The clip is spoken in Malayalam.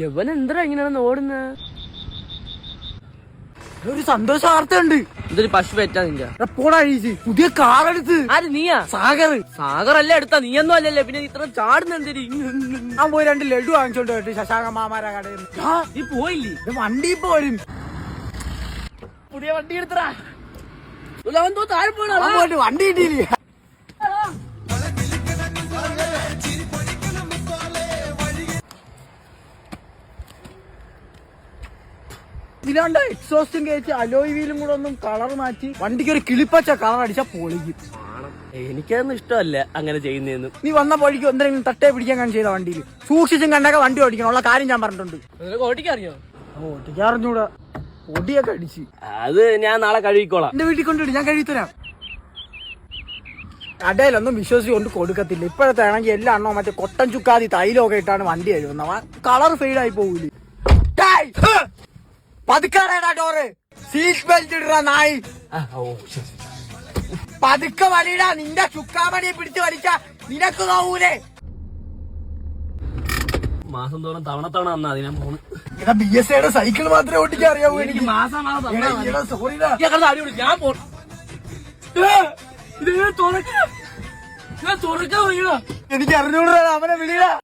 യവൻ എന്താ ഇങ്ങനെയാണ് ഓടുന്നത് ഒരു സന്തോഷ വാർത്തയുണ്ട് ഇതൊരു പശു പറ്റാ നിന്റെ. എടാ, പോടാ അഴീച്ച് പുതിയ കാർ എടുത്ത്. ആര് നീയാ? സാഗർ. സാഗർ അല്ലേ എടുത്താ നീയൊന്നും അല്ലല്ലേ. പിന്നെ ഇത്ര ചാടുന്ന എന്തിരി ഞാൻ പോയി രണ്ട് ലഡു വാങ്ങിച്ചോണ്ട് പോയിട്ട് ശശാങ്ക മാമാരാ കടയിൽ നീ പോയില്ലേ? വണ്ടി പോരും. പുതിയ വണ്ടി എടുത്തടാ. അവൻ തോ താഴെ പോയിട്ട് വണ്ടി കിട്ടിയില്ല? ഇതിലാണ്ട് എക്സോസ്റ്റും കയറ്റി അലോയ് വീലും കൂടെ ഒന്നും കളർ മാറ്റി. വണ്ടിക്ക് ഒരു കിളിപ്പച്ച കളർ അടിച്ചാ പൊളിക്കും. എനിക്കതൊന്നും ഇഷ്ടമല്ല അങ്ങനെ ചെയ്യുന്നതെന്ന്. നീ വന്ന പൊഴിക്ക് എന്തെങ്കിലും തട്ടേ പിടിക്കാൻ കാണും ചെയ്ത വണ്ടിയിൽ സൂക്ഷിച്ചും കണ്ടൊക്കെ വണ്ടി ഓടിക്കണം. ഉള്ള കാര്യം ഞാൻ പറഞ്ഞിട്ടുണ്ട്. ഓടിക്കറിയോ? ഓട്ടിക്കാറിഞ്ഞൂടാ പൊടിയൊക്കെ അടിച്ച്. അത് ഞാൻ നാളെ കഴുകിക്കോളാം. എന്റെ വീട്ടിൽ കൊണ്ടുവിടും ഞാൻ കഴിത്തരാം കടയിലൊന്നും വിശ്വസിച്ച് കൊണ്ട് കൊടുക്കത്തില്ല. ഇപ്പോഴത്തെ ആണെങ്കിൽ എല്ലാ എണ്ണോ മറ്റേ കൊട്ടൻ ചുക്കാതി തൈലമൊക്കെ ഇട്ടാണ് വണ്ടി കഴുകുന്നത്. കളർ ഫെയ്ഡായി ആയി പോകൂലേ! പതുക്കെടാ ഡോറ് സീറ്റ് ബെൽറ്റ് ഇടറ നായി. പതുക്കെ വലിയടാ. നിന്റെ ചുക്കാമണിയെ പിടിച്ച് വലിച്ച നിനക്ക് നോവൂലേ? മാസം തോറും തവണ തവണ വന്നാ അതിനാ പോണ്. എടാ ബി എസ് സിയുടെ സൈക്കിൾ മാത്രമേ ഓടിക്കാൻ അറിയാവൂ എനിക്ക് മാസം മാസം തന്നാ മതി. സോറിടാ ഈ കിടന്ന് അടി ഞാൻ പോ ഇത് തുറക്ക. തുറക്കാൻ വയ്യ എനിക്ക് അറിഞ്ഞൂടാ അവനെ വിളിയടാ